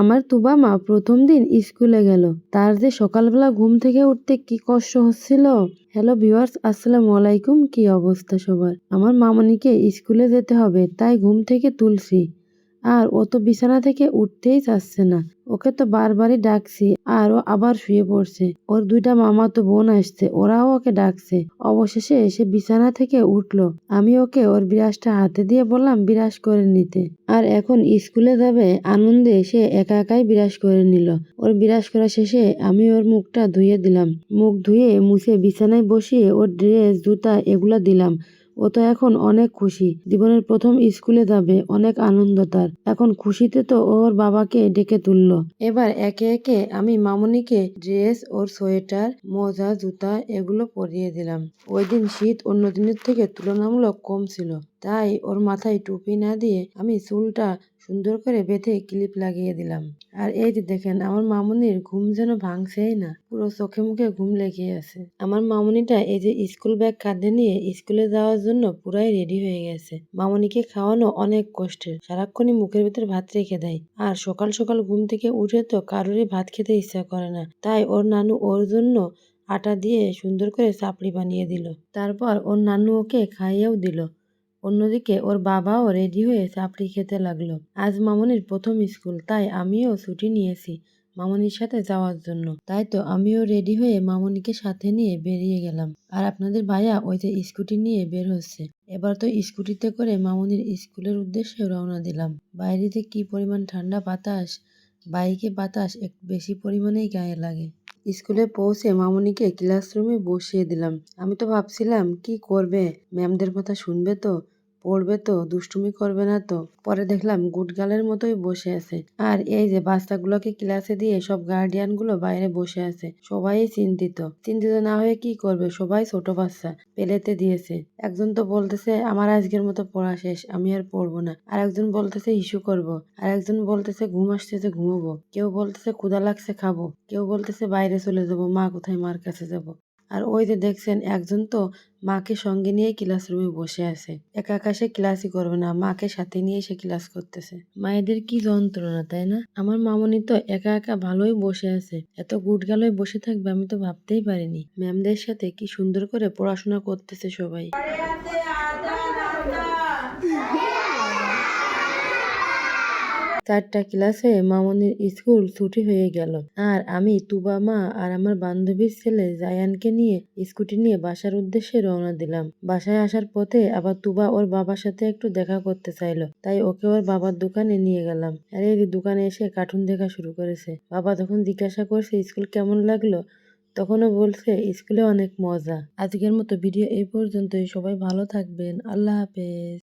আমার তুবা মা প্রথম দিন স্কুলে গেল। তার যে সকালবেলা ঘুম থেকে উঠতে কি কষ্ট হচ্ছিল? হ্যালো ভিওয়ার্স আসসালামু আলাইকুম। কি অবস্থা সবার? আমার মামনিকে স্কুলে যেতে হবে, তাই ঘুম থেকে তুলছি। আর ও তো বিছানা থেকে উঠতেই চাচ্ছে না। ওকে তো বারবারই ডাকছি আর ও আবার শুয়ে পড়ছে। ওর দুইটা মামা তো বোন আসছে, ওরাও ওকে ডাকছে। অবশেষে এসে বিছানা থেকে উঠল। আমি ওকে ওর বিরাজটা হাতে দিয়ে বললাম বিরাজ করে নিতে। আর এখন স্কুলে যাবে, আনন্দে সে একা একাই বিরাজ করে নিল। ওর বিরাজ করা শেষে আমি ওর মুখটা ধুয়ে দিলাম। মুখ ধুয়ে মুছে বিছানায় বসিয়ে ওর ড্রেস, জুতা এগুলা দিলাম। ও তো এখন অনেক খুশি। জীবনের প্রথম স্কুলে যাবে, অনেক আনন্দ তার। এখন খুশিতে তো ওর বাবাকে ডেকে তুলল। এবার একে একে আমি মামনিকে ড্রেস, ওর সোয়েটার, মোজা, জুতা এগুলো পরিয়ে দিলাম। ওই দিন শীত অন্য দিনের থেকে তুলনামূলক কম ছিল। তাই ওর মাথায় টুপি না দিয়ে আমি চুলটা সুন্দর করে বেঁধে ক্লিপ লাগিয়ে দিলাম। আর এই যে দেখেন, আমার মামুনির ঘুম যেন ভাঙছেই না, পুরো চোখে মুখে ঘুম লেগে আছে। আমার মামুনিটা এই যে স্কুল ব্যাগ কাঁধে নিয়ে স্কুলে যাওয়ার জন্য পুরাই রেডি হয়ে গেছে। মামুনিকে খাওয়ানো অনেক কষ্টের, সারাক্ষণই মুখের ভিতর ভাত রেখে দেয়। আর সকাল সকাল ঘুম থেকে উঠে তো কারোরই ভাত খেতে ইচ্ছা করে না। তাই ওর নানু ওর জন্য আটা দিয়ে সুন্দর করে চাপড়ি বানিয়ে দিল। তারপর ওর নানু ওকে খাইয়েও দিল। অন্যদিকে ওর বাবাও রেডি হয়ে চাপড়ি খেতে লাগল। আজ মামনির প্রথম স্কুল, তাই আমিও ছুটি নিয়েছি মামনির সাথে যাওয়ার জন্য। তাই তো আমিও রেডি হয়ে মামনিকে সাথে নিয়ে বেরিয়ে গেলাম। আর আপনাদের ভাইয়া ওই যে স্কুটি নিয়ে বের হচ্ছে। এবার তো স্কুটিতে করে মামনির স্কুলের উদ্দেশ্যে রওনা দিলাম। বাইরে যে কি পরিমাণ ঠান্ডা বাতাস? বাইকে বাতাস একটু বেশি পরিমাণেই গায়ে লাগে। স্কুলে পৌঁছে মামনিকে ক্লাসরুমে বসিয়ে দিলাম। আমি তো ভাবছিলাম, কি করবে? ম্যামদের কথা শুনবে তো? পড়বে তো, দুষ্টুমি করবে না তো। পরে দেখলাম গুটগালের মতোই বসে আছে। আর এই যে বাচ্চাগুলোকে ক্লাসে দিয়ে সব গার্ডিয়ানগুলো বাইরে বসে আছে। সবাই চিন্তিত। চিন্তিত না হয়ে কি করবে? সবাই ছোট বাচ্চা, পেলেতে দিয়েছে। একজন তো বলতেছে, আমার আজকের মতো পড়া শেষ, আমি আর পড়ব না। আর একজন বলতেছে, ইস্যু করব। আর একজন বলতেছে, ঘুম আসছে যে ঘুমাবো। কেউ বলতেছে ক্ষুদা লাগছে, খাব। কেউ বলতেছে, বাইরে চলে যাব, মা কোথায় মার কাছে যাব? আর ওই যে দেখছেন একজন তো মাকে সঙ্গে নিয়ে ক্লাসরুমে বসে আছে। একা একা সে ক্লাসই করবে না, মাকে সাথে নিয়ে সে ক্লাস করতেছে। মায়েদের কি যন্ত্রণা, তাই না? আমার মামনি তো একা একা ভালোই বসে আছে। এত গুট গালই বসে থাকবে আমি তো ভাবতেই পারিনি। ম্যামদের সাথে কি সুন্দর করে পড়াশোনা করতেছে সবাই। চারটা ক্লাসে মামনির স্কুল ছুটি হয়ে গেল। আর আমি, তুবা মা আর আমার বান্ধবীর ছেলে জায়ানকে নিয়ে স্কুটি নিয়ে বাসার উদ্দেশ্যে রওনা দিলাম। বাসায় আসার পথে আবার তুবা ওর বাবার সাথে একটু দেখা করতে চাইলো। তাই ওকে ওর বাবার দোকানে নিয়ে গেলাম। আর এই দোকানে এসে কার্টুন দেখা শুরু করেছে। বাবা তখন জিজ্ঞাসা করছে স্কুল কেমন লাগল, তখনও বলছে স্কুলে অনেক মজা। আজকের মতো ভিডিও এই পর্যন্তই। সবাই ভালো থাকবেন। আল্লাহ হাফেজ।